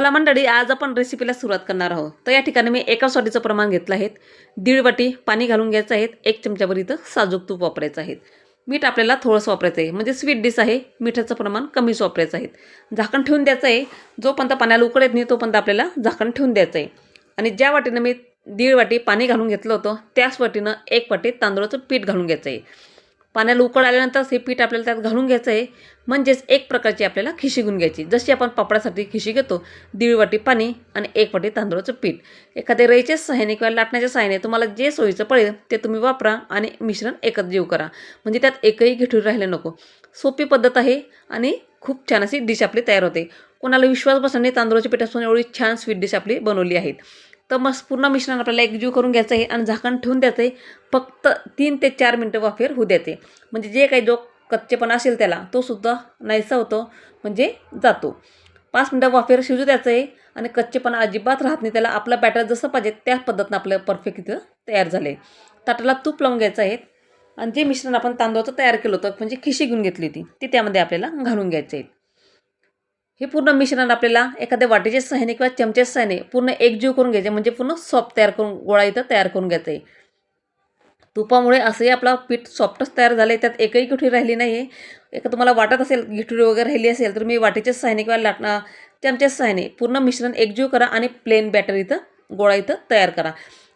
चला मंडळी आज आपण रेसिपीला सुरुवात करणार आहोत. तर या ठिकाणी मी एका वाटीचं प्रमाण घेतलं आहे. दीड वाटी पाणी घालून घ्यायचं आहे. एक चमच्याभर इथं साजूक तूप वापरायचं आहे. मीठ आपल्याला थोडंसं वापरायचं आहे. म्हणजे स्वीट डिश आहे. मिठाचं प्रमाण कमीच वापरायचं आहे. झाकण ठेवून द्यायचं आहे. जोपर्यंत पाण्याला उकळ येत नाही तोपर्यंत आपल्याला झाकण ठेवून द्यायचं आहे. आणि ज्या वाटीनं मी दीड वाटी पाणी घालून घेतलं होतं त्याच वाटीनं एक वाटी तांदूळाचं पीठ घालून घ्यायचं आहे. पाण्याला उकळ आल्यानंतर हे पीठ आपल्याला त्यात घालून घ्यायचं आहे. म्हणजेच एक प्रकारची आपल्याला खिशी घेऊन घ्यायची. जशी आपण पापडासाठी खिशी घेतो दीड वाटी पाणी आणि एक वाटी तांदूळाचं पीठ. एखाद्या रईच्या सहाय्याने किंवा लाटण्याच्या सहाय्याने तुम्हाला जे सोयीचं पडेल ते तुम्ही वापरा आणि मिश्रण एकत्र जीव करा. म्हणजे त्यात एकही गिठूर राहिले नको. सोपी पद्धत आहे आणि खूप छान अशी डिश आपली तयार होते. कोणाला विश्वास बसण्याने तांदूळाच्या पिठापासून एवढी छान स्वीट डिश आपली बनवली आहे. तर मस्त पूर्ण मिश्रण आपल्याला एकजीव करून घ्यायचं आहे आणि झाकण ठेवून द्यायचं आहे फक्त तीन ते चार मिनटं वाफेर होऊ द्यायचे म्हणजे जे काही जो कच्चेपणा असेल त्याला तो सुद्धा नाहीसा होतो म्हणजे जातो. पाच मिनटं वाफेर शिजू द्यायचं आहे आणि कच्चेपणा अजिबात राहत नाही. त्याला आपलं बॅटर जसं पाहिजे त्या पद्धतीनं आपलं परफेक्ट इथं तयार झालं आहे ताटाला तूप लावून घ्यायचं आहे आणि जे मिश्रण आपण तांदूळाचं तयार केलं होतं म्हणजे खिशी घेऊन घेतली होती ती त्यामध्ये आपल्याला घालून घ्यायचं आहे. हे पूर्ण मिश्रण आपल्याला एखाद्या वाटेच्या सहाय्याने किंवा चमच्याच्या सहाय्याने पूर्ण एकजीव करून घ्यायचे म्हणजे पूर्ण सॉफ्ट तयार करून गोळा इथं तयार करून घ्यायचं आहे तुपामुळे असंही आपला पीठ सॉफ्टच तयार झालं आहे त्यात एकही गिठुरी राहिली नाही आहे एक तुम्हाला वाटत असेल गिठुरी वगैरे राहिली असेल तर मी वाटेच्या सहाय्याने किंवा लाटणं चमच्याच सहाय्याने पूर्ण मिश्रण एकजीव करा आणि प्लेन बॅटर इथं गोळा इथं तयार करा.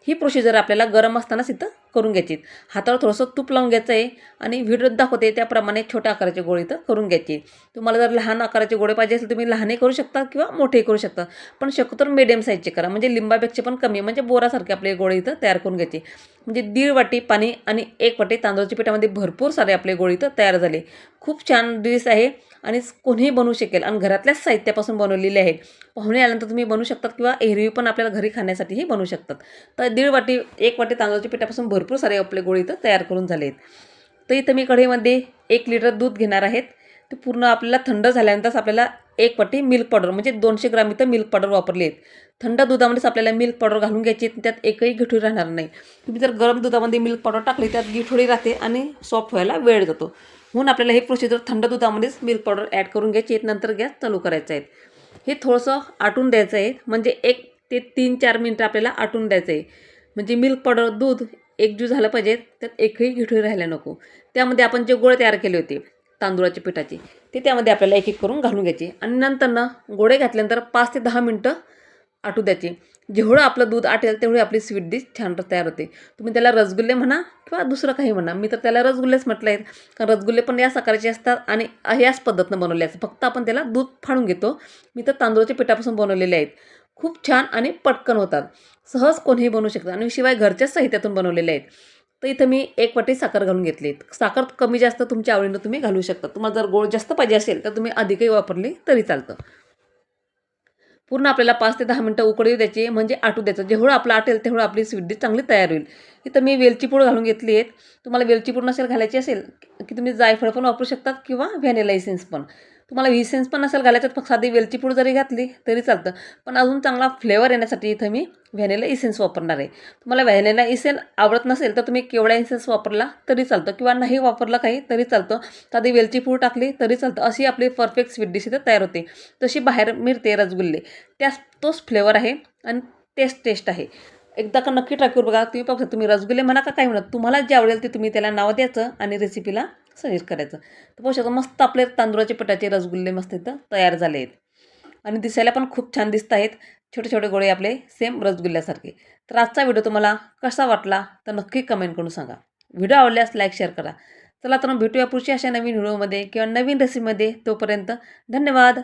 ही प्रोसिजर आपल्याला गरम असतानाच इथं करून घ्यायची. हातावर थोडंसं तूप लावून घ्यायचं आहे आणि व्हिडिओत दाखवते त्याप्रमाणे छोट्या आकाराचे गोळे इथं करून घ्यायचे. तुम्हाला जर लहान आकाराचे गोळे पाहिजे असेल तुम्ही लहानही करू शकता किंवा मोठेही करू शकता. पण शक्यतो मिडियम साईजचे करा. म्हणजे लिंबापेक्षा पण कमी म्हणजे बोरासारखे आपले गोळे इथं तयार करून घ्यायचे. म्हणजे दीड वाटी पाणी आणि एक वाटी तांदळाच्या पिठामध्ये भरपूर सारे आपले गोळे इथं तयार झाले. खूप छान डिश आहे आणि कोणीही बनवू शकेल. आणि घरातल्याच साहित्यापासून बनवलेले आहेत. पाहुणे आल्यानंतर तुम्ही बनवू शकतात किंवा एरवी पण आपल्याला घरी खाण्यासाठीही बनवू शकतात. तर दीड वाटी एक वाटी तांदळाच्या पिठापासून भरपूर सारे आपले गोळे इथं तयार करून झाले आहेत तर इथं मी कढईमध्ये एक लिटर दूध घेणार आहेत. ते पूर्ण आपल्याला थंड झाल्यानंतरच आपल्याला एक वाटी मिल्क पावडर म्हणजे दोनशे ग्राम इथं मिल्क पावडर वापरले आहेत थंड दुधामध्येच आपल्याला मिल्क पावडर घालून घ्यायची त्यात एकही गिठोळी राहणार नाही. तुम्ही जर गरम दुधामध्ये मिल्क पावडर टाकली त्यात गिठोळी राहते आणि सॉफ्ट व्हायला वेळ जातो. म्हणून आपल्याला हे प्रोसिजर थंड दुधामध्येच मिल्क पावडर ॲड करून घ्यायची नंतर गॅस चालू करायचा आहे. हे थोडंसं आटून द्यायचं आहे. म्हणजे एक ते तीन चार मिनटं आपल्याला आटून द्यायचं आहे. म्हणजे मिल्क पावडर दूध एकजूट झालं पाहिजे त्यात एकही गिठोळी राहायला नको. त्यामध्ये आपण जे गोळे तयार केले होते तांदूळाच्या पिठाचे ते त्यामध्ये आपल्याला एक एक करून घालून घ्यायचे. आणि नंतर ना गोळे घातल्यानंतर पाच ते दहा मिनटं आटू द्यायचे. जेवढं आपलं दूध आटेल तेवढी आपली स्वीट डिश छान तयार होते. तुम्ही त्याला रसगुल्ले म्हणा किंवा दुसरं काही म्हणा मी तर त्याला रसगुल्लेच म्हटलं आहेत कारण रसगुल्ले पण याच आकाराचे असतात आणि याच पद्धतीनं बनवले असतात फक्त आपण त्याला दूध फाडून घेतो. मी तर तांदूळाच्या पिठापासून बनवलेले आहेत. खूप छान आणि पटकन होतात. सहज कोणीही बनवू शकतात आणि शिवाय घरच्याच साहित्यातून बनवलेले आहेत. तर इथं मी एक वाटी साखर घालून घेतली. साखर कमी जास्त तुमच्या आवडीनं तुम्ही घालू शकता. तुम्हाला जर गोड जास्त पाहिजे असेल तर तुम्ही अधिकही वापरली तरी चालतं. पूर्ण आपल्याला पाच ते दहा मिनटं उकळी द्यायची म्हणजे आटू द्यायचं. जेवढं आपलं आटेल तेवढं आपली स्वीट डिश चांगली तयार होईल. इथं मी वेलची पूड घालून घेतली आहेत. तुम्हाला वेलची पूड नसेल घालायची असेल की तुम्ही जायफळ पण वापरू शकतात किंवा व्हॅनिला इसेन्स पण. तुम्हाला इसेन्स पण नसेल घालायच्यात फक्त साधी वेलची पूड जरी घातली तरी चालतं. पण अजून चांगला फ्लेवर येण्यासाठी इथं मी व्हॅनिला इसेन्स वापरणार आहे. तुम्हाला व्हॅनिला इसेन आवडत नसेल तर तुम्ही केवढा इसेन्स वापरला तरी चालतं किंवा नाही वापरला काही तरी चालतं. साधी वेलची पूड टाकली तरी चालतं. अशी आपली परफेक्ट स्वीट डिश इथं तयार होते. तशी बाहेर मिळते रसगुल्ले त्यास तोच फ्लेवर आहे आणि टेस्ट टेस्ट आहे. एकदा का नक्की ट्राय करू बघा. तुम्ही बघा तुम्ही रसगुल्ले म्हणा का काय म्हणा तुम्हाला जे आवडेल ते तुम्ही त्याला नाव द्यायचं आणि रेसिपीला सजेस्ट करायचं? तर पाहू शकता मस्त आपले तांदूळाचे पिठाचे रसगुल्ले मस्त इथं तयार झाले आहेत. आणि दिसायला पण खूप छान दिसत आहेत. छोटे छोटे गोळे आपले सेम रसगुल्ल्यासारखे. तर आजचा व्हिडिओ तुम्हाला कसा वाटला? तर नक्की कमेंट करून सांगा. व्हिडिओ आवडल्यास लाईक शेअर करा. चला तर मग भेटूया पुढच्या अशा नवीन व्हिडिओमध्ये किंवा नवीन रेसिपीमध्ये तोपर्यंत धन्यवाद.